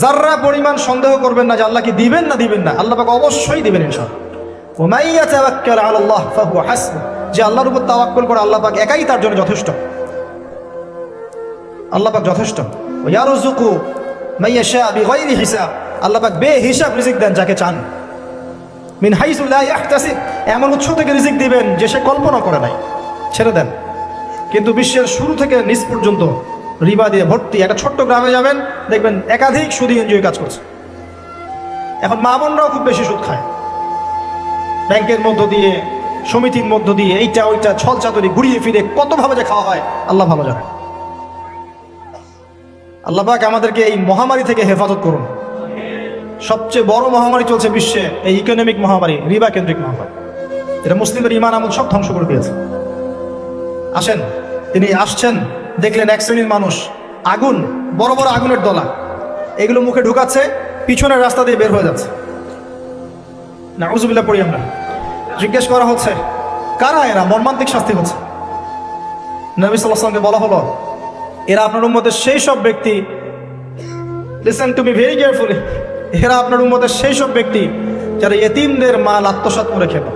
যার্রা পরিমাণ সন্দেহ করবেন না যে আল্লাহকে দিবেন না দিবেন না, আল্লাহ পাক অবশ্যই দিবেন ইনশাআল্লাহ। ওমাই ইয়াতাওয়াক্কাল আলা আল্লাহ ফাহুয়া যে আল্লাহর উপর তাওয়াক্কুল করে আল্লাহ পাক একাই তার জন্য যথেষ্ট। আল্লাহ পাক যথেষ্ট। ইয়ারযুকু মাইয়াশা বিগাইরি হিসাব, আল্লাহ পাক বে হিসাব রিজিক দেন যাকে চান। মিন হাইসু লা ইয়াহতাসিব, এমন উৎস থেকে রিজিক দিবেন যে সে কল্পনা করে নাই। ছেড়ে দেন। কিন্তু বিশ্বের শুরু থেকে নিচ পর্যন্ত রিবা দিয়ে ভর্তি, একটা ছোট্ট গ্রামে যাবেন, দেখবেন একাধিক সুদী এনজিও কাজ করছে। এখন মা বোনরাও খুব বেশি সুদ খায়। ব্যাংকের মধ্য দিয়ে, সমিতির মধ্য দিয়ে, এইটা, ওইটা, ছল চাতুরি ঘুরিয়ে ফিরে কতভাবে যে খাওয়া হয়, আল্লাহ ভালো জানে। আল্লাহ পাক আমাদেরকে এই মহামারী থেকে হেফাজত করুন। সবচেয়ে বড় মহামারী চলছে বিশ্বে এই ইকোনমিক মহামারী রিবা কেন্দ্রিক মহামারী। এটা মুসলিমের ইমান আমল সব ধ্বংস করে দিয়েছে। আসেন তিনি আসছেন, দেখলেন এক শ্রেণির মানুষ, আগুন, বড় বড় আগুনের দলা। এগুলো মুখে ঢুকাচ্ছে, পিছনের রাস্তা দিয়ে বের হয়ে যাচ্ছে। না উজুবিল্লা পড়ি আমরা। জিজ্ঞেস করা হচ্ছে, কারা এরা? মর্মান্তিক শাস্তি হচ্ছে। নবী সাল্লাহামকে বলা হলো, এরা আপনার উম্মতের সেই সব ব্যক্তি listen to me very carefully এরা আপনার উম্মতের সেই সব ব্যক্তি যারা এতিমদের মাল আত্মসাৎ করে খেল।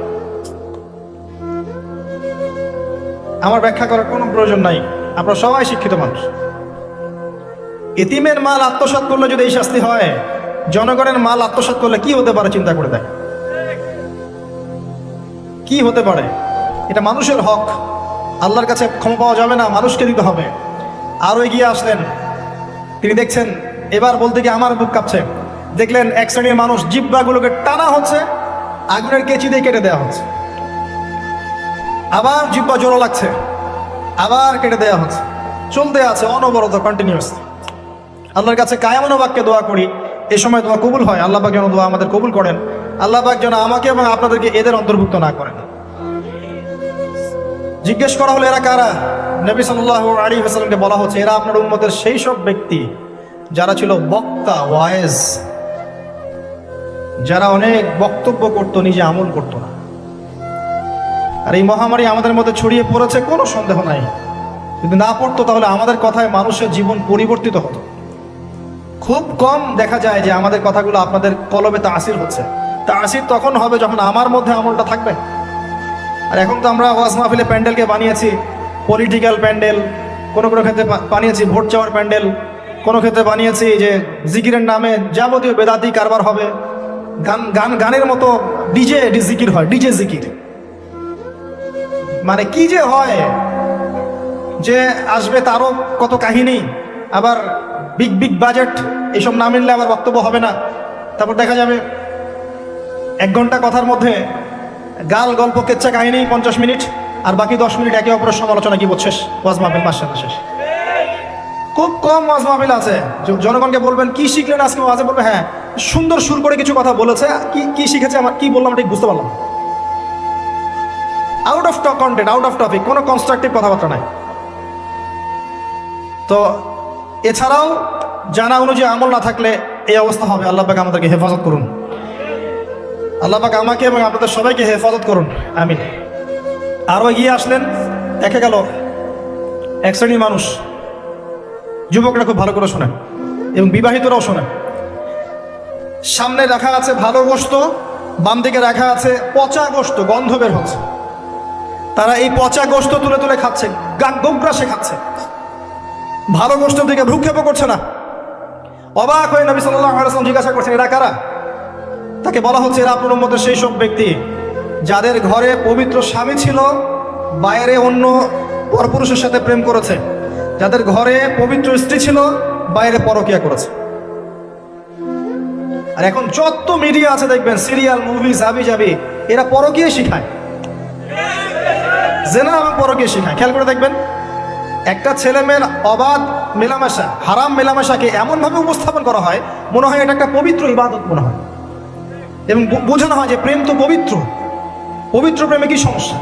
আমার ব্যাখ্যা করার কোনো প্রয়োজন নাই। আপনারা সবাই শিক্ষিত মানুষ। এতিমের মাল আত্মসাৎ করলে যদি এই শাস্তি হয়, জনগণের মাল আত্মসাৎ করলে কি হতে পারে চিন্তা করে দেখ কি হতে পারে? এটা মানুষের হক। আল্লাহর কাছে ক্ষমা পাওয়া যাবে না, মানুষকে দিতে হবে। আরও এগিয়ে আসলেন। তিনি দেখছেন, এবার বলতে গিয়ে আমার বুক কাঁপছে। দেখলেন, এক শ্রেণির মানুষ জিব্বাগুলোকে টানা হচ্ছে, আগুনের কেচি দিয়ে কেটে দেওয়া হচ্ছে। আবার জিব্বা জোরো লাগছে। আবার কেটে দেওয়া হচ্ছে। চলতে আছে অনবরত কন্টিনিউয়াস আল্লাহর কাছে কায়ামনো বাক্যে দোয়া করি। এই সময় দোয়া কবুল হয়। আল্লাহ পাক যেন দোয়া আমাদের কবুল করেন। আল্লাহ পাক যেন আমাকে এবং আপনাদেরকে এদের অন্তর্ভুক্ত না করেন। জিজ্ঞেস করা হলো, এরা কারা? নবী সাল্লাহ আলী হাসালামকে বলা হচ্ছে, এরা আপনার উন্মতের সেই সব ব্যক্তি যারা ছিল বক্তা ওয়াইজ যারা অনেক বক্তব্য করত, নিজে আমল করত না। আর এই মহামারী আমাদের মধ্যে ছড়িয়ে পড়েছে, কোনো সন্দেহ নাই। যদি না পড়তো তাহলে আমাদের কথায় মানুষের জীবন পরিবর্তিত হতো। খুব কম দেখা যায় যে আমাদের কথাগুলো আপনাদের কলবে তা আসির হচ্ছে। তা আসির তখন হবে যখন আমার মধ্যে আমলটা থাকবে। আর এখন তো আমরা ওয়াজ মাহফিলে প্যান্ডেলকে বানিয়েছি পলিটিক্যাল প্যান্ডেল, কোনো কোনো ক্ষেত্রে বানিয়েছি ভোট চাওয়ার প্যান্ডেল, কোনো ক্ষেত্রে বানিয়েছি যে জিকিরের নামে যাবতীয় বেদাতি কারবার হবে। গান গান, গানের মতো ডিজে ডি জিকির হয়, ডিজে জিকির। মানে কি যে হয় যে আসবে তারও কত কাহিনী, আবার বিগ বিগ বাজেট এইসব না মিললে আবার বক্তব্য হবে না। তারপর দেখা যাবে এক ঘণ্টা কথার মধ্যে গাল, গল্প, কেচ্ছা, কাহিনী, পঞ্চাশ মিনিট, আর বাকি দশ মিনিট একে অপরের সমালোচনা কি বলছিস ওয়াজ মাহফিল মাস শেষ খুব কম ওয়াজ মাহফিল আছে। জনগণকে বলবেন, কি শিখলেন আজকে? ওয়াজে বলবে হ্যাঁ সুন্দর সুর করে কিছু কথা বলেছে। কি কি শিখেছে? আমার কি বললাম, ঠিক বুঝতে পারলাম out of content out of topic কোনো কনস্ট্রাকটিভ কথাবার্তা নাই। তো এছাড়াও জানা অনুযায়ী আমল না থাকলে এই অবস্থা হবে। আল্লাহ পাক আমাদেরকে হেফাজত করুন। আল্লাহ পাক আমাকে এবং আপনাদের সবাইকে হেফাজত করুন। আমিন। আরও এগিয়ে আসলেন দেখা গেল এক শ্রেণির মানুষ। যুবকরা খুব ভালো করে শোনেন এবং বিবাহিতরাও শোনেন। সামনে রাখা আছে ভালো গোস্ত, বাম দিকে রাখা আছে পচা গোস্ত, গন্ধ বের হচ্ছে। তারা এই পচা গোস্ত তুলে তুলে খাচ্ছে। গোগ্রাসে খাচ্ছে। ভালো গোষ্ঠীর দিকে ভ্রুক্ষেপও করছে না। অবাক হয়ে নবী আলাইসলাম জিজ্ঞাসা করছেন, এরা কারা? তাকে বলা হচ্ছে, এরা আপনার মধ্যে সেই সব ব্যক্তি যাদের ঘরে পবিত্র স্বামী ছিল, বাইরে অন্য পরপুরুষের সাথে প্রেম করেছে। যাদের ঘরে পবিত্র স্ত্রী ছিল, বাইরে পরকিয়া করেছে। আর এখন যত মিডিয়া আছে দেখবেন, সিরিয়াল, মুভি জাবি জাবি এরা পরকিয়ে শিখায়। জেনা এবং পরকিয়ে শিখায় খেয়াল করে দেখবেন, একটা ছেলে মেয়ের অবাধ মেলামেশা, হারাম মেলামেশাকে এমনভাবে উপস্থাপন করা হয়, মনে হয় এটা একটা পবিত্র ইবাদত মনে হয়। এবং বোঝানো হয় যে প্রেম তো পবিত্র। পবিত্র প্রেমে কি সমস্যা?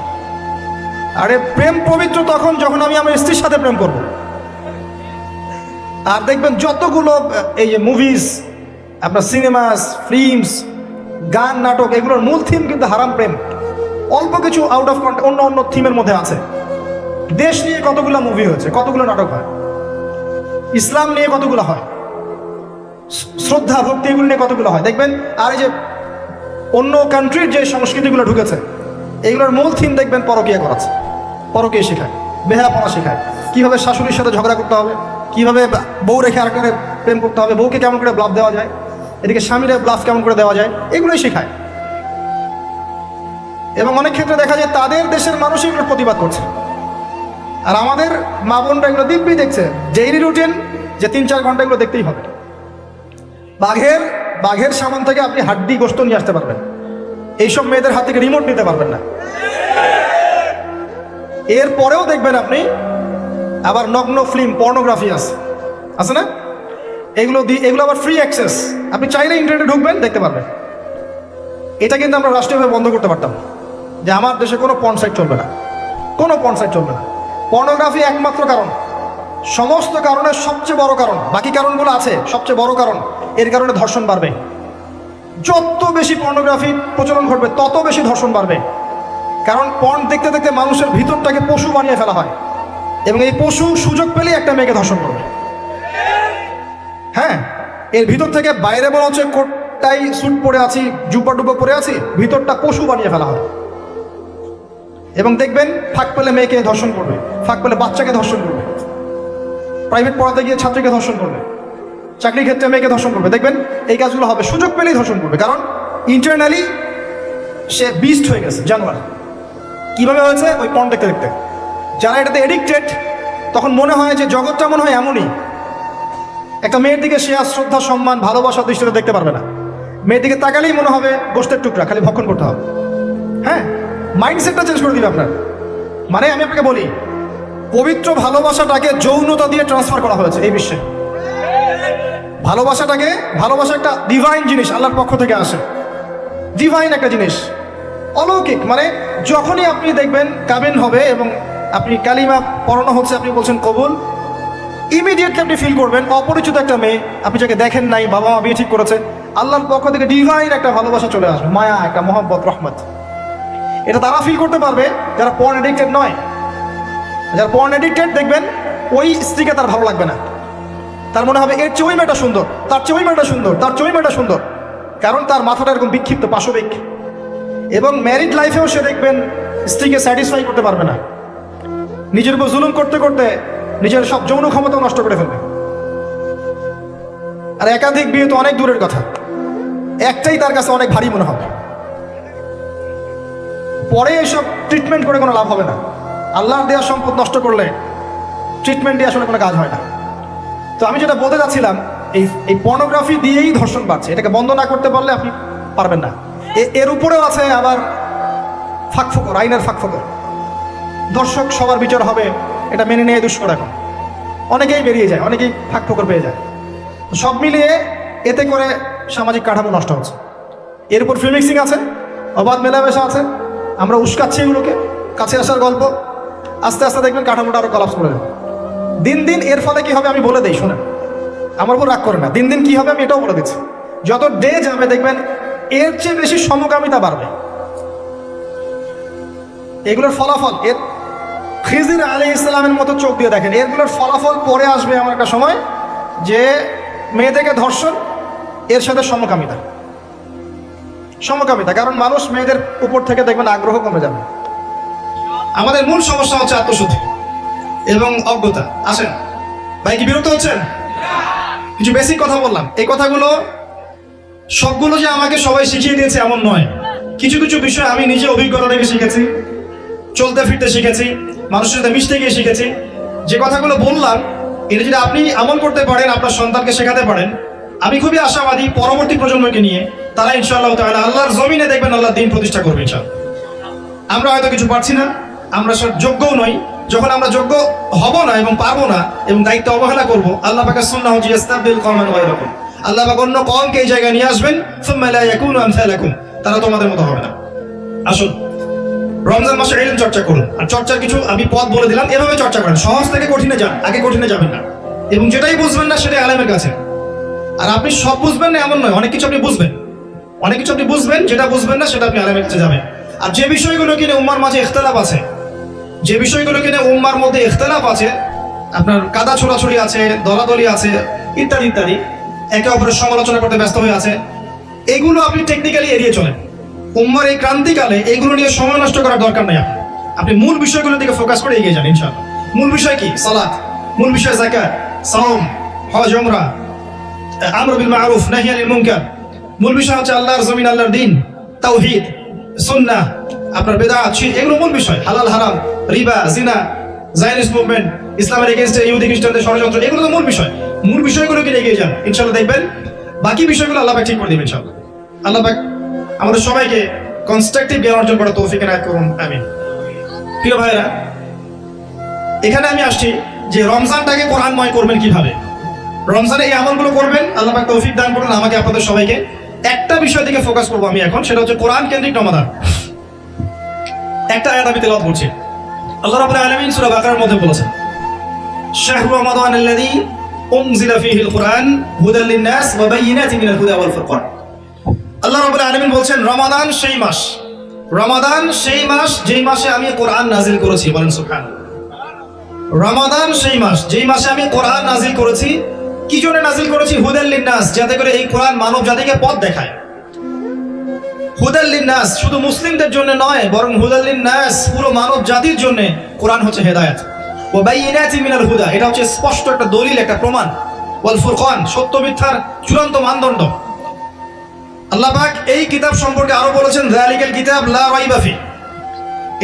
আরে প্রেম পবিত্র তখন যখন আমি আমার স্ত্রীর সাথে প্রেম করব। আর দেখবেন যতগুলো এই যে মুভিজ আপনার সিনেমাস ফিল্মস গান, নাটক, এগুলোর মূল থিম কিন্তু হারাম প্রেম। অল্প কিছু আউট অফ কন্ট অন্য অন্য থিমের মধ্যে আছে। দেশ নিয়ে কতগুলো মুভি হয়েছে? কতগুলো নাটক হয়? ইসলাম নিয়ে কতগুলো হয়? শ্রদ্ধা, ভক্তি এগুলো নিয়ে কতগুলো হয়? দেখবেন, আর এই যে অন্য কান্ট্রির যে সংস্কৃতিগুলো ঢুকেছে, এগুলোর মূল থিম দেখবেন পরকীয়া করাচ্ছে। পরকীয়া শেখায় বেহাপনা শেখায়। কীভাবে শাশুড়ির সাথে ঝগড়া করতে হবে? কীভাবে বউ রেখে আর করে প্রেম করতে হবে? বউকে কেমন করে ব্লাফ দেওয়া যায়? এদিকে স্বামীরা ব্লাফ কেমন করে দেওয়া যায়? এগুলোই শেখায়। এবং অনেক ক্ষেত্রে দেখা যায় তাদের দেশের মানুষ এগুলোর প্রতিবাদ করছে। আর আমাদের মা বোনরা এগুলো দিব্যি দেখছে ডেইলি রুটিন যে তিন চার ঘণ্টা এগুলো দেখতেই হবে। বাঘের বাঘের সামান থেকে আপনি হাড্ডি গোস্ত নিয়ে আসতে পারবেন। এইসব মেয়েদের হাত থেকে রিমোট নিতে পারবেন না। এর পরেও দেখবেন আপনি, আবার নগ্ন ফিল্ম পর্নোগ্রাফি আছে। আছে না? এগুলো দি, এগুলো আবার ফ্রি অ্যাক্সেস আপনি চাইলে ইন্টারনেটে ঢুকবেন, দেখতে পারবেন। এটা কিন্তু আমরা রাষ্ট্রীয়ভাবে বন্ধ করতে পারতাম। যে আমার দেশে কোনো পর্ন সাইট চলবে না। কোনো পর্ন সাইট চলবে না। পর্নোগ্রাফি একমাত্র কারণ। সমস্ত কারণের সবচেয়ে বড় কারণ। বাকি কারণগুলো আছে, সবচেয়ে বড় কারণ। এর কারণে ধর্ষণ বাড়বে। যত বেশি পর্নোগ্রাফি প্রচলন ঘটবে, তত বেশি ধর্ষণ বাড়বে। কারণ পর্ন দেখতে দেখতে মানুষের ভিতরটাকে পশু বানিয়ে ফেলা হয়। এবং এই পশু সুযোগ পেলেই একটা মেয়েকে ধর্ষণ করবে। হ্যাঁ এর ভিতর থেকে বাইরে বলা হচ্ছে কোটটাই স্যুট পরে আছি, জুব্বা ডুব্বা পরে আছি, ভিতরটা পশু বানিয়ে ফেলা হয়। এবং দেখবেন ফাঁক পেলে মেয়েকে ধর্ষণ করবে, ফাঁক পেলে বাচ্চাকে ধর্ষণ করবে প্রাইভেট পড়াতে গিয়ে ছাত্রীকে ধর্ষণ করবে, চাকরির ক্ষেত্রে মেয়েকে ধর্ষণ করবে। দেখবেন এই কাজগুলো হবে, সুযোগ পেলেই ধর্ষণ করবে। কারণ ইন্টারনালি সে বিস্ট হয়ে গেছে, জানোয়ার। কীভাবে হয়েছে? ওই পণ দেখতে দেখতে। যারা এটাতে এডিক্টেড তখন মনে হয় যে জগৎটা মনে হয় এমনই। একটা মেয়ের দিকে সে আর শ্রদ্ধা, সম্মান, ভালোবাসা, দৃষ্টিতে দেখতে পারবে না। মেয়ের দিকে তাকালেই মনে হবে গোষ্ঠের টুকরা, খালি ভক্ষণ করতে হবে। হ্যাঁ? মাইন্ডসেটটা চেঞ্জ করে দিবে আপনার। মানে আমি আপনাকে বলি, পবিত্র ভালোবাসাটাকে যৌনতা দিয়ে ট্রান্সফার করা হয়েছে এই বিশ্বে। ভালোবাসাটাকে, ভালোবাসা একটা ডিভাইন জিনিস আল্লাহর পক্ষ থেকে আসে। ডিভাইন একটা জিনিস। অলৌকিক মানে যখনই আপনি দেখবেন কাবিন হবে এবং আপনি কালিমা পড়ানো হচ্ছে, আপনি বলছেন কবুল ইমিডিয়েটলি আপনি ফিল করবেন, অপরিচিত একটা মেয়ে, আপনি যাকে দেখেন নাই বাবা মা বিয়ে ঠিক করেছে, আল্লাহর পক্ষ থেকে ডিভাইন একটা ভালোবাসা চলে আসবে, মায়া, একটা মোহাম্মত রহমত। এটা তারা ফিল করতে পারবে যারা পর্ন এডিক্টেড নয়। যারা পর্ন এডিক্টেড দেখবেন, ওই স্ত্রীকে তার ভালো লাগবে না। তার মনে হবে, এর চেয়ে মেয়েটা সুন্দর, তার চেয়ে মেয়েটা সুন্দর, তার চেয়ে মেয়েটা সুন্দর। কারণ তার মাথাটা এরকম বিক্ষিপ্ত, পাশবিক। এবং ম্যারিড লাইফেও সে দেখবেন, স্ত্রীকে স্যাটিসফাই করতে পারবে না। নিজের উপর জুলুম করতে করতে নিজের সব যৌন ক্ষমতাও নষ্ট করে ফেলবে। আর একাধিক বিয়ে তো অনেক দূরের কথা। একটাই তার কাছে অনেক ভারী মনে হবে। পরে এসব ট্রিটমেন্ট করে কোনো লাভ হবে না। আল্লাহর দেওয়া সম্পদ নষ্ট করলে ট্রিটমেন্ট দিয়ে আসলে কোনো কাজ হয় না। তো আমি যেটা বলতে যাচ্ছিলাম, এই এই পর্নোগ্রাফি দিয়েই ধর্ষণ বাড়ছে। এটাকে বন্ধ না করতে পারলে আপনি পারবেন না। এর উপরেও আছে আবার ফাঁকফোকর, আইনের ফাঁকফোকর। দর্শক সবার বিচার হবে, এটা মেনে নিয়ে দুষ্কর এখন। অনেকেই বেরিয়ে যায়, অনেকেই ফাঁকফোকর পেয়ে যায়। সব মিলিয়ে এতে করে সামাজিক কাঠামো নষ্ট হচ্ছে। এর উপর ফিল্মিক্সিং আছে, অবাধ মেলামেশা আছে আমরা উস্কাচ্ছি এগুলোকে। কাছে আসার গল্প। আস্তে আস্তে দেখবেন কাঠামোটা আরও কলাপস করে দিন দিন এর ফলে কি হবে আমি বলে দিই, শোনেন। আমার উপর রাগ করে না। দিন দিন কি হবে আমি এটাও বলে দিচ্ছি। যত ডে যাবে দেখবেন এর চেয়ে বেশি সমকামিতা বাড়বে। এগুলোর ফলাফল, এর খিজির আলী ইসলামের মতো চোখ দিয়ে দেখেন। এরগুলোর ফলাফল পরে আসবে আমার একটা সময় যে মেয়েদেরকে ধর্ষণ, এর সাথে সমকামিতা। সমকামিতা, কারণ মানুষ মেয়েদের উপর থেকে দেখবেন আগ্রহ কমে যাবে। আমাদের মূল সমস্যা হচ্ছে আত্মশুদ্ধি এবং অজ্ঞতা। আসেন। ভাই, কি বিরক্ত হচ্ছেন? কিছু বেসিক কথা বললাম। এই কথাগুলো, সবগুলো যে আমাকে সবাই শিখিয়ে দিয়েছে এমন নয়। কিছু কিছু বিষয় আমি নিজে অভিজ্ঞতা থেকে শিখেছি, চলতে ফিরতে শিখেছি, মানুষের সাথে মিশতে গিয়ে শিখেছি। যে কথাগুলো বললাম, এটা যদি আপনি আমল করতে পারেন, আপনার সন্তানকে শেখাতে পারেন, আমি খুবই আশাবাদী পরবর্তী প্রজন্মকে নিয়ে তারা ইনশাআল্লাহ তাআলা আল্লাহর জমিনে দেখবেন আল্লাহ দিন প্রতিষ্ঠা করবে ইনশাআল্লাহ। আমরা হয়তো কিছু পারছি না, আমরা সব যোগ্যও নই। যখন আমরা যোগ্য হব না এবং পারব না এবং দায়িত্ব অবহেলা করব, আল্লাহ পাকে সুন্নাহ জি ইস্তাবিল কওমান গায়রাকুম। আল্লাহ পাক অন্য কওমকে এই জায়গায় নিয়ে আসবেন, সুম্মা লা ইয়াকুনু আমসালাকুম। তারা তোমাদের মতো হবে না। আসুন, রমজান মাসে ইলম চর্চা করুন। আর চর্চার কিছু আমি পথ বলে দিলাম, এভাবে চর্চা করেন। সহজ থেকে কঠিনে যান, আগে কঠিনে যাবেন না। এবং যেটাই বুঝবেন না সেটাই আলেমের কাছে। আর আপনি সব বুঝবেন না এমন নয়, অনেক কিছু আপনি বুঝবেন। অনেক কিছু আপনি বুঝবেন, যেটা বুঝবেন না সেটা আপনি আলেমের কাছে যাবেন। আর যে বিষয়গুলো কিনে উম্মার মাঝে ইখতলাফ আছে, যে বিষয়গুলো কিনে উম্মার মধ্যে ইখতলাফ আছে, আপনার কাদা ছোড়াছড়ি আছে, দলাদলি আছে, ইত্যাদি ইত্যাদি, একে অপরের সমালোচনা করতে ব্যস্ত হয়ে আছে, এগুলো আপনি টেকনিক্যালি এড়িয়ে চলেন। উম্মার এই ক্রান্তিকালে এগুলো নিয়ে সময় নষ্ট করার দরকার নেই আপনার। আপনি মূল বিষয়গুলোর দিকে ফোকাস করে এগিয়ে যান, ইনশাআল্লাহ। মূল বিষয় কি? সালাত। মূল বিষয় জাকাত সাওম, হজ, উমরা, আমর মারুফ, নাহি আনিল মুনকার। মূল বিষয় হচ্ছে আল্লাহর জমিন, আল্লাহর দিন, তাওহীদ, সুন্নাহ, আপনার বেদাত এগুলো মূল বিষয়। হালাল, হারাম, রিবা, জিনা জায়নিস্ট মুভমেন্ট ইসলামের এগেনস্টে ইহুদি খ্রিস্টানদের ষড়যন্ত্র, এগুলো তো মূল বিষয়। মূল বিষয়গুলোকে এগিয়ে যান? ইনশাল্লাহ দেখবেন, বাকি বিষয়গুলো আল্লাহ ঠিক করে দিবেন ইনশাআল্লাহ। আল্লাহ আমাদের সবাইকে কনস্ট্রাকটিভ জ্ঞান অর্জন করার তৌফিক এনায়েত করুন, আমিন। প্রিয় ভাইরা এখানে আমি আসছি যে রমজানটাকে কোরআনময় করবেন কীভাবে? রমজানে এই আমলগুলো করবেন, আল্লাহ তৌফিক দান করুন আমাকে, আপনাদের সবাইকে। একটা বিষয় দিকে ফোকাস করব আমি এখন, সেটা হচ্ছে কোরআন কেন্দ্রিক রমাদান। একটা আয়াত আমি তেলাওয়াত করছি। আল্লাহ রাব্বুল আলামিন সূরা বাকারার মধ্যে বলেছেন, শাহরু রমাদান আল্লাযী উনজিলা ফীহিল কুরআন হুদাল লিন-নাস ওয়া বায়িনাতিন মিনাল হুদা ওয়াল ফুরকান। আল্লাহ রাব্বুল আলামিন বলছেন, রমাদান সেই মাস, রমাদান সেই মাস যেই মাসে আমি কোরআন নাজিল করেছি। বলেন সুবহানাল্লাহ। রমাদান সেই মাস যেই মাসে আমি কোরআন নাজিল করেছি কি জন্য নাজিল করেছি হুদাল লিন-নাস, যাতে করে এই কোরআন মানব জাতিকে পথ দেখায়। হুদাল্লিন নাস শুধু মুসলিমদের জন্য নয়, বরং হুদাল্লিন নাস পুরো মানব জাতির জন্য কোরআন হচ্ছে হেদায়েত। ও বাই বাইনাতি মিনাল হুদা, এটা হচ্ছে স্পষ্ট একটা দলিল, একটা প্রমাণ। ওয়াল ফুরকান, সত্য মিথ্যার চূড়ান্ত মানদণ্ড। আল্লাহ পাক এই কিতাব সম্পর্কে আরও বলেছেন, যালিকাল কিতাব লা রাইবা ফি।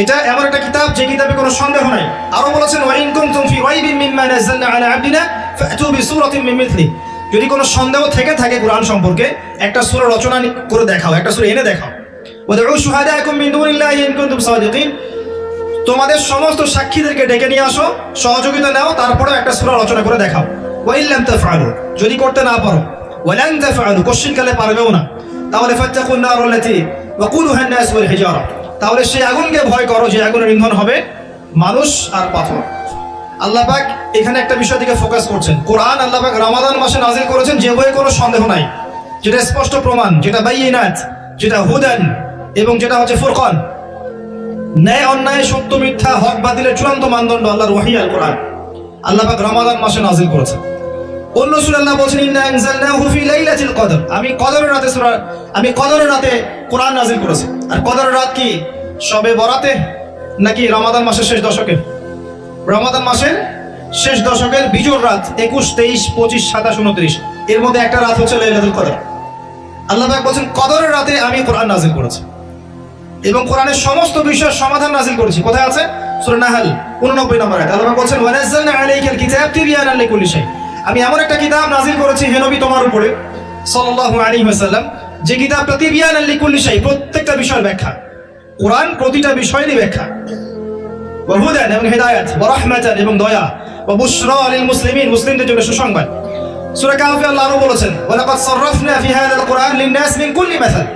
এটা এমন একটা কিতাব, যে কিতাবে কোনো সন্দেহ নাই। আরও বলেছেন, ওয়া ইন কুনতুম ফি রাইবিন মিম্মা নাযালনা আলা আবদিনা ফাতু বিসূরাতিন মিন মিথলি। যদি কোনো সন্দেহ থেকে থাকে কোরআন সম্পর্কে, একটা সূরা রচনা করে দেখাও, একটা সূরা এনে দেখাও। তোমাদের সমস্ত সাক্ষীদেরকে ডেকে নিয়ে আসো, সহযোগিতা নাও তারপরে একটা সূরা রচনা করে দেখাও। ওয়া তাফআলু, যদি করতে না পারো, ওয়ালান তাফআলু পারবেও না। তাহলে তাহলে সেই আগুনকে ভয় করো, যে আগুনের ইন্ধন হবে মানুষ আর পাথর। আল্লাহ পাক এখানে একটা বিষয় দিকে ফোকাস করছেন। কোরআন আল্লাহ পাক রমাদান মাসে নাজিল করেছেন যে বইয়ে কোনো সন্দেহ নাই। যেটা স্পষ্ট প্রমাণ, যেটা বাইনাত যেটা হুদান, এবং যেটা হচ্ছে ফুরকন। ন্যায় অন্যায়, সত্য মিথ্যা, হক বাতিলের চূড়ান্ত মানদণ্ড আল্লাহ আল কোরআন। আল্লাহ পাক রমাদান মাসে নাজিল করেছেন। অন্য সূরা বলছেন কদর। আমি কদরের রাতে সূরা, আমি কদরের রাতে কোরআন নাজিল করেছি। আর কদরের রাত কি? সবে বরাতে নাকি রমাদান মাসের শেষ দশকে? রমাদান মাসের শেষ দশকের বিজোর রাত, একুশ, তেইশ, পঁচিশ, সাতাশ, উনত্রিশ। এর মধ্যে একটা রাত হচ্ছে লাইলাতুল কদর। আল্লাহ পাক বলছেন, কদরের রাতে আমি কোরআন নাজিল করেছি এবং কোরআনের সমস্ত বিষয়ের সমাধান নাজিল করেছি। কোথায় আছে? সূরা নাহল 89 নম্বর আয়াত। আল্লাহ পাক বলছেন, ওয়ানাজ্জালনা আলাইকাল কিতাব তিবয়ানান লিকুল্লি শাই আমি এমন একটা কিতাব নাজিল করেছি হে নবী তোমার উপরে, সাল্লাল্লাহু আলাইহি ওয়াসাল্লাম, যে কিতাবটা তিবয়ানান লিকুল্লি শাই প্রত্যেকটা বিষয়ের ব্যাখ্যা। কোরআন প্রতিটা বিষয়েরই ব্যাখ্যা। ওয়াহুদান এবং হেদায়াত, ওয়া রাহমাতান এবং দয়া, ওয়া বুশরা লিল মুসলিমিন, মুসলিমদের জন্য সুসংবাদ। সূরা কাহফে আল্লাহ আরও বলেছেন ওয়া লাকাদ সাররাফনা ফি হাযাল কুরআন লিন-নাস মিন কুল্লি মাসাল।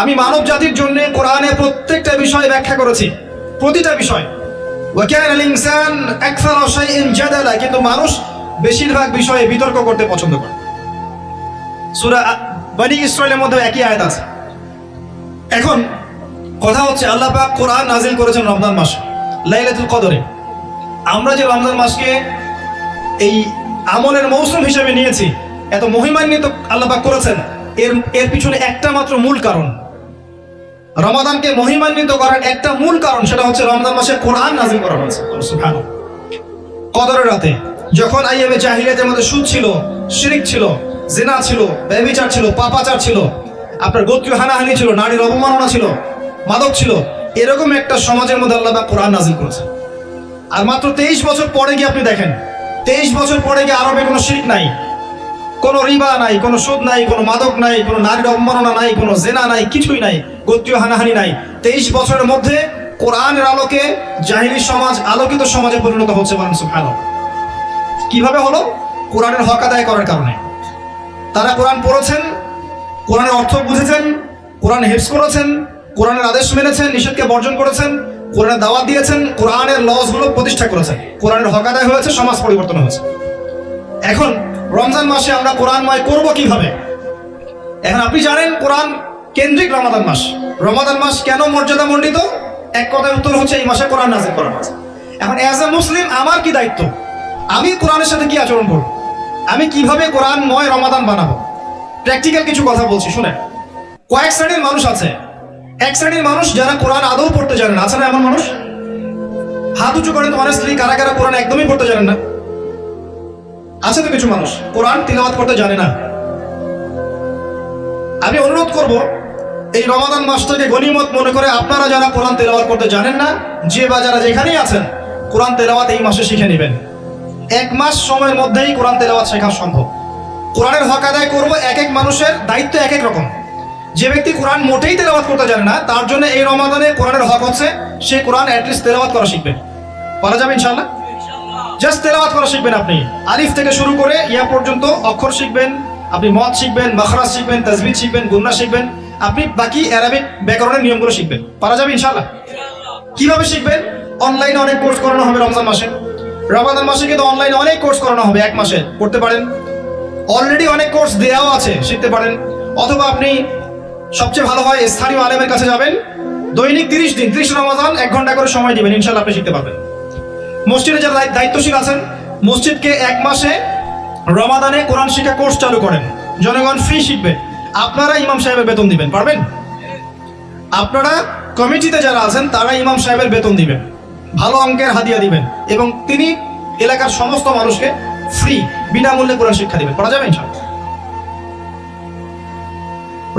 আমি মানব জাতির জন্য কোরআনে প্রত্যেকটা বিষয় ব্যাখ্যা করেছি, প্রতিটা বিষয়। ওয়া কানা লিনসান আকসারা শাইইন জাদালা, কিন্তু মানুষ বেশিরভাগ বিষয়ে বিতর্ক করতে পছন্দ করে। সূরা বনি ইসরাইলের মধ্যে একই আয়াত আছে। এখন কথা হচ্ছে, আল্লাহ পাক কোরআন নাজিল করেছেন রমজান মাসে। লাইলাতুল কদরে। আমরা যে রমজান মাসকে এই আমলের মৌসুম হিসেবে নিয়েছি, এত মহিমান্বিত আল্লাহ পাক করেছেন, এর এর পিছনে একটা মাত্র মূল কারণ। রমাদানকে মহিমান্বিত করার একটা মূল কারণ সেটা হচ্ছে রমজান মাসে কোরআন নাজিল করা হয়েছে। কদরের রাতে যখন আইয়াবে জাহিলিয়াতের মধ্যে সুদ ছিল, শিরিক ছিল, জেনা ছিল ব্যভিচার ছিল, পাপাচার ছিল, আপনার গোত্রীয় হানাহানি ছিল, নারীর অবমাননা ছিল, মাদক ছিল এরকম একটা সমাজের মধ্যে আল্লাহ পাক কোরআন নাজিল করেছে আর মাত্র তেইশ বছর পরে গিয়ে আপনি দেখেন, তেইশ বছর পরে গিয়ে আরবে কোনো শিখ নাই, কোনো রিবা নাই, কোনো সুদ নাই, কোনো মাদক নাই, কোনো নারীর অবমাননা নাই, কোনো জেনা নাই, কিছুই নাই, গোত্রীয় হানাহানি নাই। তেইশ বছরের মধ্যে কোরআনের আলোকে জাহিলি সমাজ, আলোকিত সমাজে পরিণত হচ্ছে বলেন সুবহানাল্লাহ। কীভাবে হলো? কোরআনের হক আদায় করার কারণে। তারা কোরআন পড়েছেন, কোরআনের অর্থ বুঝেছেন, কোরআন হেফস করেছেন কোরআনের আদেশ মেনেছেন, নিষেধকে বর্জন করেছেন, কোরআনের দাওয়াত দিয়েছেন, কোরআনের লসগুলো প্রতিষ্ঠা করেছেন। কোরআনের হক আদায় হয়েছে, সমাজ পরিবর্তন হয়েছে। এখন, রমজান মাসে আমরা কোরআনময় করব কীভাবে? এখন আপনি জানেন, কোরআন কেন্দ্রিক রমাদান মাস। রমাদান মাস কেন মর্যাদা মণ্ডিত এক কথায় উত্তর হচ্ছে, এই মাসে কোরআন নাজিল করা হয়েছে। এখন অ্যাজ এ মুসলিম আমার কি দায়িত্ব? আমি কোরআনের সাথে কি আচরণ করব? আমি কীভাবে কোরআনময় রমাদান বানাবো? প্র্যাকটিক্যাল কিছু কথা বলছি শুনে কয়েক শ্রেণির মানুষ আছে এক শ্রেণির মানুষ যারা কোরআন আদৌ পড়তে জানেন আছে না এমন মানুষ? হাত উঁচু করেন তো অনেস্টলি কারা কারা কোরআন একদমই পড়তে জানেন না। আছে তো কিছু মানুষ, কোরআন তিলাওয়াত করতে জানে না। আমি অনুরোধ করব, এই রমাদান মাসটাকে গনিমত মনে করে আপনারা যারা কোরআন তেলাওয়াত করতে জানেন না, যে বা যারা যেখানেই আছেন, কোরআন তেলাওয়াত এই মাসে শিখে নেবেন। এক মাস সময়ের মধ্যেই কোরআন তেলাওয়াত শেখা সম্ভব। কোরআনের হক আদায় করব এক এক মানুষের দায়িত্ব এক এক রকম। যে ব্যক্তি কোরআন মোটেই তেলাওয়াত করতে জানে না, তার জন্য এই রমাদানে কোরআনের হক হচ্ছে সে কোরআন অ্যাটলিস্ট তেলাওয়াত করা শিখবে বলা যাবে ইনশাল্লাহ জাস্ট তেলাওয়াত করা শিখবেন আপনি। আলিফ থেকে শুরু করে ইয়া পর্যন্ত অক্ষর শিখবেন, আপনি মদ শিখবেন, মাখরাজ শিখবেন তাজবিদ শিখবেন, গুন্না শিখবেন, আপনি বাকি অ্যারাবিক ব্যাকরণের নিয়মগুলো শিখবেন। পারা যাবে ইনশাল্লাহ কীভাবে শিখবেন? অনলাইনে অনেক কোর্স করানো হবে রমজান মাসে। রমাদান মাসে কিন্তু অনলাইনে অনেক কোর্স করানো হবে এক মাসে। করতে পারেন। অলরেডি অনেক কোর্স দেওয়াও আছে, শিখতে পারেন। অথবা আপনি সবচেয়ে ভালো হয় স্থানীয় আলেমের কাছে যাবেন। দৈনিক তিরিশ দিন, ত্রিশ রমাদান এক ঘণ্টা করে সময় দিবেন ইনশাল্লাহ আপনি শিখতে পারবেন। মসজিদে যারা দায়িত্ব- দায়িত্বশীল আছেন, মসজিদকে এক মাসে রমাদানে কোরআন শিক্ষা কোর্স চালু করেন। জনগণ ফ্রি শিখবে আপনারা ইমাম সাহেবের বেতন দিবেন, পারবেন? আপনারা কমিটিতে যারা আছেন, তারা ইমাম সাহেবের বেতন দিবেন। ভালো অঙ্কের হাদিয়া দিবেন এবং তিনি এলাকার সমস্ত মানুষকে ফ্রি বিনামূল্যে কোরআন শিক্ষা দিবেন। করা যাবে ইনশাআল্লাহ?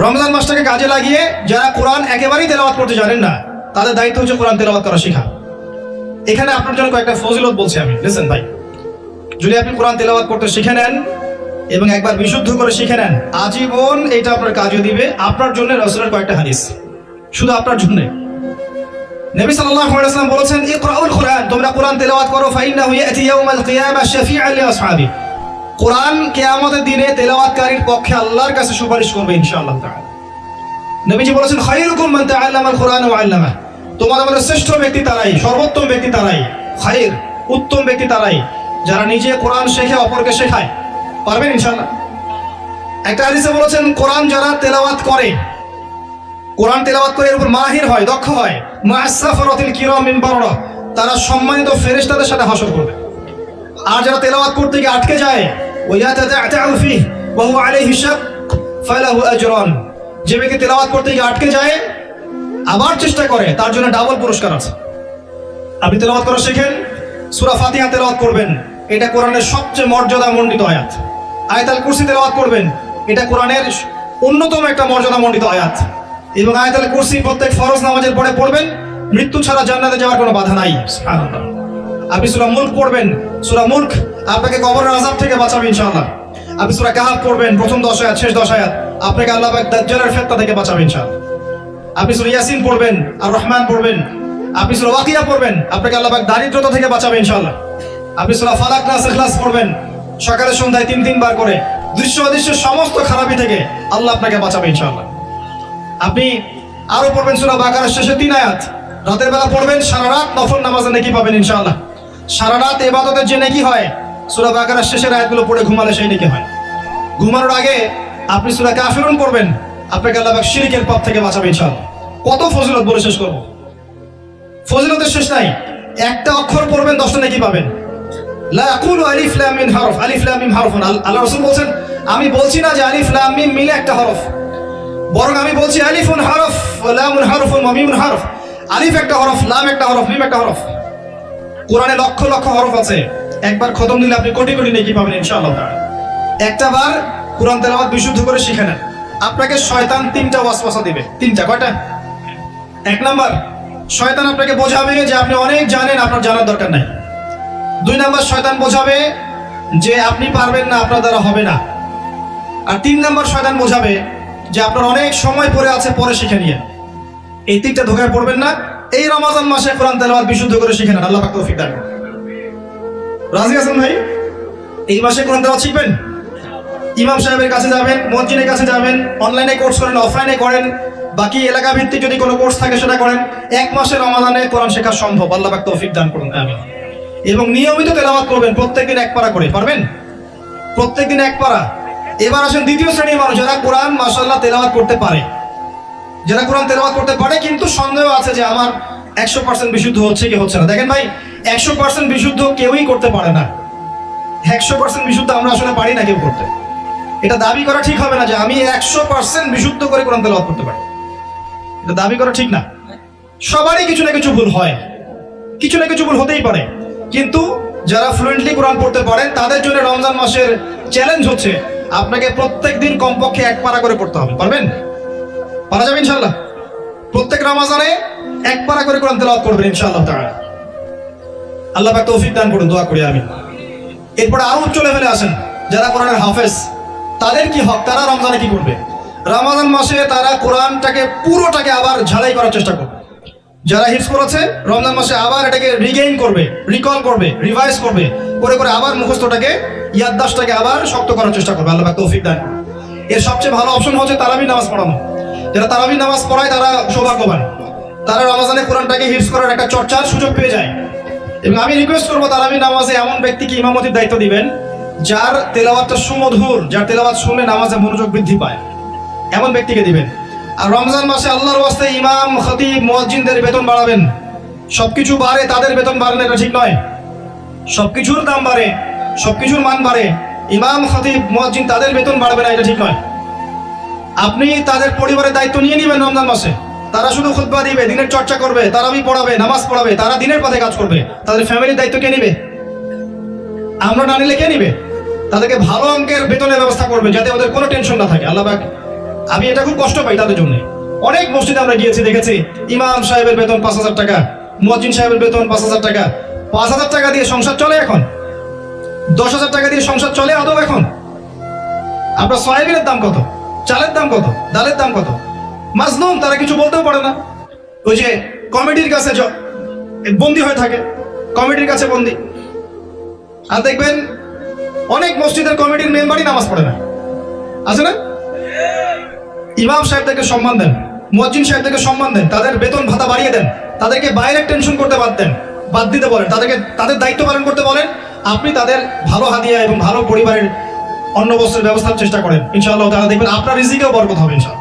রমজান মাসটাকে কাজে লাগিয়ে যারা কোরআন একেবারেই তেলাওয়াত করতে জানেন না, তাদের দায়িত্ব হচ্ছে কোরআন তেলাওয়াত করা শেখা। এখানে আপনার জন্য কয়েকটা ফজিলত বলছি আমি। লিসেন ভাই, যদি আপনি কোরআন তেলাওয়াত করতে শিখে নেন এবং একবার বিশুদ্ধ করে শিখে নেন, আজীবন এটা আপনার কাজে দিবে। আপনার জন্য রসুলের কয়েকটা হাদিস। শুধু আপনার জন্য। নবী সাল্লাল্লাহু আলাইহি ওয়াসাল্লাম বলেছেন, ইকরাউল কোরআন, তোমরা কোরআন তেলাওয়াত করো, ফাইন্নাহু ইয়াতি ইয়াউমাল কিয়ামা শাফিআন লিআসহাবি কোরআন কিয়ামতের দিনে তেলাওয়াতকারীর পক্ষে আল্লাহর কাছে সুপারিশ করবে ইনশাআল্লাহ তাআলা। নবীজি বলেছেন, খায়রুকুম মান তাআল্লামাল কোরআন ওয়া আল্লামা। তোমাদের মধ্যে শ্রেষ্ঠ ব্যক্তি তারাই, সর্বোত্তম ব্যক্তি তারাই। খায়র, উত্তম ব্যক্তি তারাই, যারা নিজে কোরআন শেখে, অপরকে শেখায়। পারবেন ইনশাআল্লাহ? একটা হাদিসে বলেছেন, কোরআন যারা তেলাওয়াত করে, কোরআন তেলাওয়াত করে এর উপর মাহির হয়, দক্ষ হয়। মুআসসাফারাতিল কিরাম মিন বাররা। তারা সম্মানিত ফেরেশতাদের সাথে হাসর করবে। আর যারা তেলাওয়াত করতে গিয়ে আটকে যায় ওয়ায়াতাতাআউ ফিহি, ওয়া হুয়া আলাইহি শাক, ফালাহু আজরান। যে ব্যক্তি তেলাওয়াত করতে গিয়ে আটকে যায়, আবার চেষ্টা করে, তার জন্য ডাবল পুরস্কার আছে। আপনি তেলাওয়াত করা শেখেন? সূরা ফাতিহা তেলাওয়াত করবেন। এটা কোরআনের সবচেয়ে মর্যাদা মণ্ডিত আয়াত। আয়াতুল কুরসি তেলাওয়াত করবেন। এটা কোরআনের অন্যতম একটা মর্যাদা মণ্ডিত আয়াত। এবং আয়াতুল কুরসি প্রত্যেক ফরজ নামাজের পরে পড়বেন। মৃত্যু ছাড়া জান্নাতে যাওয়ার কোনো বাধা নাই। আপনি সূরা মুলক পড়বেন। সূরা মুলক আপনাকে কবরের আযাব থেকে বাঁচাবে ইনশাআল্লাহ। আপনি সূরা কাহাফ পড়বেন, প্রথম দশ আয়াত, শেষ দশ আয়াত। আপনাকে আল্লাহ দাজ্জালের ফিতনা থেকে বাঁচাবে ইনশাআল্লাহ। আপনি সূরা ইয়াসিন পড়বেন, আর রহমান পড়বেন। আপনি সূরা ওয়াকিয়া পড়বেন, আপনাকে আল্লাহ দারিদ্রতা থেকে বাঁচাবে ইনশাআল্লাহ। আপনি সূরা ফালাক নাস ইখলাস পড়বেন, সকালে সন্ধ্যায় তিন তিনবার করে। দৃশ্য অদৃশ্য সমস্ত খারাপি থেকে আল্লাহ আপনাকে বাঁচাবে ইনশাআল্লাহ। আপনি আরও পড়বেন সূরা বাকারার শেষে তিন আয়াত। রাতের বেলা পড়বেন, সারা রাত নফল নামাজে নেকি পাবেন ইনশাআল্লাহ। সারা রাত ইবাদতের যে নেকি হয় সূরা বাকারার শেষের আয়াতগুলো পড়ে ঘুমালে সেই নেকি হয়। ঘুমানোর আগে আপনি সূরা কাফিরুন পড়বেন, আপনাকে আল্লাহ শিরকের পাপ থেকে বাঁচাবে ইনশাআল্লাহ। কত ফজিলত বলে শেষ করব? ফজিলতের শেষ নাই। একটা অক্ষর পড়বেন, দশটা নেকি পাবেন। হরফ আল্লাহ রাসূল বলছেন, আমি বলছি না যে আলিফ লাম মিম মিলে একটা হরফ। বরং আমি বলছি আলিফুন হরফ লামুন হরফুন ওয়া মিমুন হরফ। আলিফ একটা হরফ, লাম একটা হরফ, মিম একটা হরফ। কোরআনে লক্ষ লক্ষ হরফ আছে। একবার খতম দিলে আপনি কোটি কোটি নেকি পাবেন ইনশাআল্লাহ একটা বার কোরআন তেলাওয়াত বিশুদ্ধ করে শিখে নেন। আপনাকে শয়তান তিনটা ওয়াসওয়াসা দিবে। তিনটা, কয়টা? এক নাম্বার, শয়তান আপনাকে বোঝাবে যে আপনি অনেক জানেন, আপনার জানার দরকার নাই। দুই নাম্বার, শয়তান বোঝাবে যে আপনি পারবেন না, আপনার দ্বারা হবে না। আর তিন নাম্বার, শয়তান বোঝাবে যে আপনার অনেক সময় পরে আছে, পরে শিখে নিয়ে। এই তিনটা ধোকায় পড়বেন না। এই রমাজান মাসে কোরআন তেলাওয়াত বিশুদ্ধ করে শিখে নেন। আল্লাহ পাক তৌফিক দান। রাজি আছেন ভাই? এই মাসে কোরআন তেলাওয়াত শিখবেন? ইমাম সাহেবের কাছে যাবেন, মসজিদের কাছে যাবেন অনলাইনে কোর্স করেন অফলাইনে করেন, বাকি এলাকা ভিত্তিক যদি কোনো কোর্স থাকে সেটা করেন, এক মাসের রমাদানে কোরআন শেখা সম্ভব। আল্লাহ পাক তৌফিক দান করুন এবং নিয়মিত তেলাওয়াত করবেন, প্রত্যেকদিন এক পারা করে, পারবেন? প্রত্যেকদিন এক পারা। এবার আসেন দ্বিতীয় শ্রেণির মানুষ, যারা কোরআন মাসাল্লাহ তেলাওয়াত করতে পারে। যারা কোরআন তেলাওয়াত করতে পারে, কিন্তু সন্দেহ আছে যে আমার একশো পার্সেন্ট বিশুদ্ধ হচ্ছে কি হচ্ছে না। দেখেন ভাই একশো পার্সেন্ট বিশুদ্ধ কেউই করতে পারে না। একশো পার্সেন্ট বিশুদ্ধ আমরা আসলে পারি না কেউ করতে। এটা দাবি করা ঠিক হবে না যে আমি একশো পার্সেন্ট বিশুদ্ধ করে কোরআন তেলাওয়াত করতে পারি। এটা দাবি করা ঠিক না। সবারই কিছু না কিছু ভুল হয়। কিছু না কিছু ভুল হতেই পারে। কিন্তু যারা ফ্লুয়েন্টলি কোরআন পড়তে পারেন তাদের জন্য রমজান মাসের চ্যালেঞ্জ হচ্ছে আপনাকে প্রত্যেক দিন কমপক্ষে এক পারা করে পড়তে হবে। পারবেন? পারা যাবে ইনশাল্লাহ প্রত্যেক রমাজানে এক পারা করে কোরআন তেলাওয়াত করবেন ইনশাআল্লাহ তাআলা। আল্লাহ পাক তৌফিক দান করুন, দোয়া করি আমি এরপরে আরও উচ্চ লেভেলে আসেন, যারা কোরআনের হাফেজ, তাদের কি হক? তারা রমজানে কি করবে? রমাজান মাসে তারা কোরআনটাকে, পুরোটাকে আবার ঝালাই করার চেষ্টা করবে। যারা হিপস করেছে, রমজান মাসে আবার এটাকে রিগেইন করবে রিকল করবে রিভাইজ করবে, করে করে আবার মুখস্থটাকে, ইয়াদদাসটাকে আবার শক্ত করার চেষ্টা করবে। আল্লাহ তৌফিক দান। এর সবচেয়ে ভালো অপশন হচ্ছে তারাবি নামাজ পড়ানো। যারা তারাবি নামাজ পড়ায়, তারা সৌভাগ্যবান। তারা রমাজানে কোরআনটাকে হিপস করার একটা চর্চার সুযোগ পেয়ে যায়। এবং আমি রিকোয়েস্ট করব তারাবি নামাজে এমন ব্যক্তিকে ইমামতির দায়িত্ব দিবেন, যার তেলাওয়াতটা সুমধুর, যার তেলাওয়াত শুনলে নামাজে মনোযোগ বৃদ্ধি পায়। এমন ব্যক্তিকে দিবেন। আর রমজান মাসে আল্লাহর ওয়াস্তে ইমাম, খতিব, মুয়াজ্জিনদের বেতন বাড়াবেন। সবকিছু বাড়ে, তাদের বেতন বাড়লে এটা ঠিক নয়। সবকিছুর দাম বাড়ে, সবকিছুর মান বাড়ে। ইমাম, খতিব, মুয়াজ্জিন তাদের বেতন বাড়বে না, এটা ঠিক নয়। আপনি তাদের পরিবারের দায়িত্ব নিয়ে নেবেন রমজান মাসে। তারা শুধু খুতবা দিবে, দিনের চর্চা করবে, তারাবি পড়াবে, নামাজ পড়াবে, তারা দিনের পথে কাজ করবে। তাদের ফ্যামিলির দায়িত্ব কে নিবে? আমরা না নিলে কে নিবে? তাদেরকে ভালো অঙ্কের বেতনের ব্যবস্থা করবে যাতে ওদের কোনো টেনশন না থাকে। আল্লাহ আমি এটা খুব কষ্ট পাই তাদের জন্য। অনেক মসজিদে আমরা গিয়েছি, দেখেছি, ইমাম সাহেবের বেতন পাঁচ হাজার টাকা, মুয়াজ্জিন সাহেবের বেতন পাঁচ হাজার টাকা। পাঁচ হাজার টাকা দিয়ে সংসার চলে এখন? দশ হাজার টাকা দিয়ে সংসার চলে আদৌ এখন? আপনার সয়াবিনের দাম কত? চালের দাম কত? ডালের দাম কত? মাজলুম তারা কিছু বলতেও পারে না। ওই যে কমিটির কাছে বন্দি হয়ে থাকে। কমিটির কাছে বন্দি। আর দেখবেন, অনেক মসজিদের কমিটির মেম্বারই নামাজ পড়ে না। আছে না? ইমাম সাহেবদেরকে সম্মান দেন, মুয়াজ্জিন সাহেবদেরকে সম্মান দেন, তাদের বেতন ভাতা বাড়িয়ে দেন, তাদেরকে বাইরে টেনশন করতে বাদ দেন, বাদ দিতে বলেন, তাদেরকে, তাদের দায়িত্ব পালন করতে বলেন, আপনি তাদের ভালো হাদিয়া এবং ভালো পরিবারের অন্ন বস্ত্রের ব্যবস্থার চেষ্টা করেন। ইনশাআল্লাহ তারা দেখবেন আপনার রিজিকেও বরকত হবে ইনশাআল্লাহ।